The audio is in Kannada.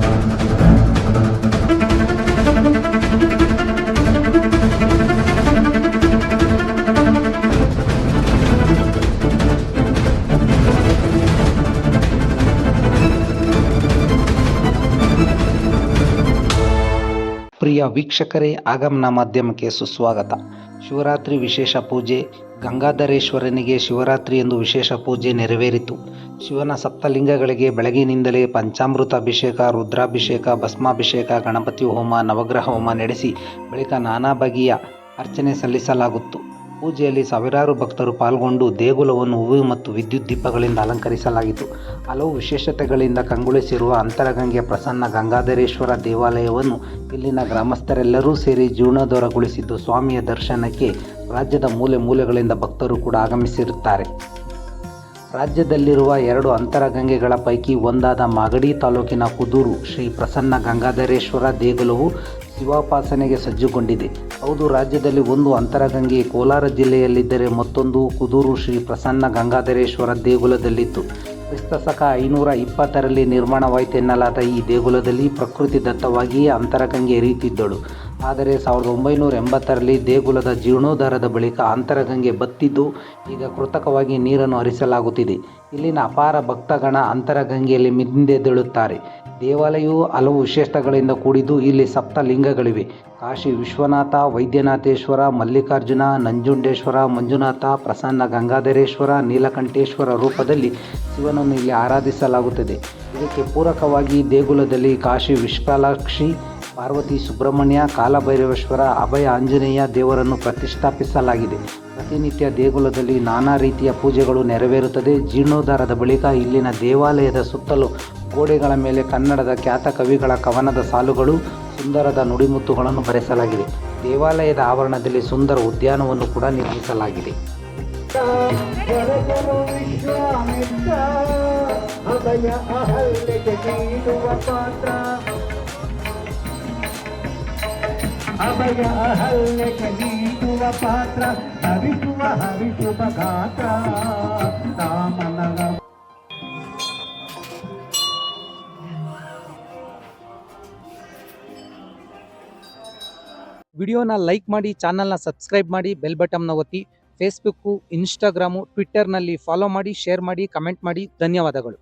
Thank you. ಪ್ರಿಯ ವೀಕ್ಷಕರೇ, ಆಗಮನ ಮಾಧ್ಯಮಕ್ಕೆ ಸುಸ್ವಾಗತ. ಶಿವರಾತ್ರಿ ವಿಶೇಷ ಪೂಜೆ, ಗಂಗಾಧರೇಶ್ವರನಿಗೆ ಶಿವರಾತ್ರಿ ಎಂದು ವಿಶೇಷ ಪೂಜೆ ನೆರವೇರಿತು. ಶಿವನ ಸಪ್ತಲಿಂಗಗಳಿಗೆ ಬೆಳಗಿನಿಂದಲೇ ಪಂಚಾಮೃತ ಅಭಿಷೇಕ, ರುದ್ರಾಭಿಷೇಕ, ಭಸ್ಮಾಭಿಷೇಕ, ಗಣಪತಿ ಹೋಮ, ನವಗ್ರಹ ಹೋಮ ನಡೆಸಿ, ಬಳಿಕ ನಾನಾ ಬಗೆಯ ಅರ್ಚನೆ ಸಲ್ಲಿಸಲಾಗುತ್ತು. ಪೂಜೆಯಲ್ಲಿ ಸಾವಿರಾರು ಭಕ್ತರು ಪಾಲ್ಗೊಂಡು ದೇಗುಲವನ್ನು ಹೂವು ಮತ್ತು ವಿದ್ಯುತ್ ದೀಪಗಳಿಂದ ಅಲಂಕರಿಸಲಾಗಿತ್ತು ಹಲವು ವಿಶೇಷತೆಗಳಿಂದ ಕಂಗೊಳಿಸಿರುವ ಅಂತರಗಂಗೆ ಪ್ರಸನ್ನ ಗಂಗಾಧರೇಶ್ವರ ದೇವಾಲಯವನ್ನು ಇಲ್ಲಿನ ಗ್ರಾಮಸ್ಥರೆಲ್ಲರೂ ಸೇರಿ ಜೀರ್ಣೋದ್ಧಾರಗೊಳಿಸಿದ್ದು, ಸ್ವಾಮಿಯ ದರ್ಶನಕ್ಕೆ ರಾಜ್ಯದ ಮೂಲೆ ಮೂಲೆಗಳಿಂದ ಭಕ್ತರು ಕೂಡ ಆಗಮಿಸಿರುತ್ತಾರೆ. ರಾಜ್ಯದಲ್ಲಿರುವ ಎರಡು ಅಂತರಗಂಗೆಗಳ ಪೈಕಿ ಒಂದಾದ ಮಾಗಡಿ ತಾಲೂಕಿನ ಕುದೂರು ಶ್ರೀ ಪ್ರಸನ್ನ ಗಂಗಾಧರೇಶ್ವರ ದೇಗುಲವು ಶಿವೋಪಾಸನೆಗೆ ಸಜ್ಜುಗೊಂಡಿದೆ. ಹೌದು, ರಾಜ್ಯದಲ್ಲಿ ಒಂದು ಅಂತರಗಂಗೆ ಕೋಲಾರ ಜಿಲ್ಲೆಯಲ್ಲಿದ್ದರೆ ಮತ್ತೊಂದು ಕುದೂರು ಶ್ರೀ ಪ್ರಸನ್ನ ಗಂಗಾಧರೇಶ್ವರ ದೇಗುಲದಲ್ಲಿತ್ತು. ಕ್ರಿಸ್ತಶಕ ಐನೂರ ಇಪ್ಪತ್ತರಲ್ಲಿ ನಿರ್ಮಾಣವಾಯಿತೆನ್ನಲಾದ ಈ ದೇಗುಲದಲ್ಲಿ ಪ್ರಕೃತಿ ದತ್ತವಾಗಿಯೇ ಅಂತರಗಂಗೆ ಹರಿಯುತ್ತಿದ್ದಳು. ಆದರೆ ಸಾವಿರದ ಒಂಬೈನೂರ ಎಂಬತ್ತರಲ್ಲಿ ದೇಗುಲದ ಜೀರ್ಣೋದ್ಧಾರದ ಬಳಿಕ ಅಂತರಗಂಗೆ ಬತ್ತಿದ್ದು, ಈಗ ಕೃತಕವಾಗಿ ನೀರನ್ನು ಹರಿಸಲಾಗುತ್ತಿದೆ. ಇಲ್ಲಿನ ಅಪಾರ ಭಕ್ತಗಣ ಅಂತರಗಂಗೆಯಲ್ಲಿ ಮಿಂದೆದ್ದೇಳುತ್ತಾರೆ ದೇವಾಲಯವು ಹಲವು ವಿಶೇಷತೆಗಳಿಂದ ಕೂಡಿದ್ದು, ಇಲ್ಲಿ ಸಪ್ತಲಿಂಗಗಳಿವೆ ಕಾಶಿ ವಿಶ್ವನಾಥ, ವೈದ್ಯನಾಥೇಶ್ವರ, ಮಲ್ಲಿಕಾರ್ಜುನ, ನಂಜುಂಡೇಶ್ವರ, ಮಂಜುನಾಥ, ಪ್ರಸನ್ನ ಗಂಗಾಧರೇಶ್ವರ, ನೀಲಕಂಠೇಶ್ವರ ರೂಪದಲ್ಲಿ ಶಿವನನ್ನು ಇಲ್ಲಿ ಆರಾಧಿಸಲಾಗುತ್ತದೆ. ಇದಕ್ಕೆ ಪೂರಕವಾಗಿ ದೇಗುಲದಲ್ಲಿ ಕಾಶಿ ವಿಶಾಲಾಕ್ಷಿ ಪಾರ್ವತಿ ಸುಬ್ರಹ್ಮಣ್ಯ, ಕಾಲಭೈರವೇಶ್ವರ, ಅಭಯ ಆಂಜನೇಯ ದೇವರನ್ನು ಪ್ರತಿಷ್ಠಾಪಿಸಲಾಗಿದೆ. ಪ್ರತಿನಿತ್ಯ ದೇಗುಲದಲ್ಲಿ ನಾನಾ ರೀತಿಯ ಪೂಜೆಗಳು ನೆರವೇರುತ್ತದೆ. ಜೀರ್ಣೋದ್ಧಾರದ ಬಳಿಕ ಇಲ್ಲಿನ ದೇವಾಲಯದ ಸುತ್ತಲೂ ಗೋಡೆಗಳ ಮೇಲೆ ಕನ್ನಡದ ಖ್ಯಾತ ಕವಿಗಳ ಕವನದ ಸಾಲುಗಳು, ಸುಂದರದ ನುಡಿಮುತ್ತುಗಳನ್ನು ಬರೆಸಲಾಗಿದೆ. ದೇವಾಲಯದ ಆವರಣದಲ್ಲಿ ಸುಂದರ ಉದ್ಯಾನವನ್ನು ಕೂಡ ನಿರ್ಮಿಸಲಾಗಿದೆ. ಅಭಯ ನೀಡುವ ಪಾತ್ರ. ಅಭಯ ಅಹಲ್ಯ ಕಲಿಯುವ ಪಾತ್ರ, ಹರಿಸುವ ಹರಿಸುವ ಗಾತ್ರ. ವಿಡಿಯೋನ ಲೈಕ್ ಮಾಡಿ, ಚಾನಲ್ನ ಸಬ್ಸ್ಕ್ರೈಬ್ ಮಾಡಿ, ಬೆಲ್ ಬಟನ್ನ ಒತ್ತಿ ಫೇಸ್ಬುಕ್ಕು ಇನ್ಸ್ಟಾಗ್ರಾಮು ಟ್ವಿಟ್ಟರ್ನಲ್ಲಿ ಫಾಲೋ ಮಾಡಿ ಶೇರ್ ಮಾಡಿ ಕಮೆಂಟ್ ಮಾಡಿ. ಧನ್ಯವಾದಗಳು.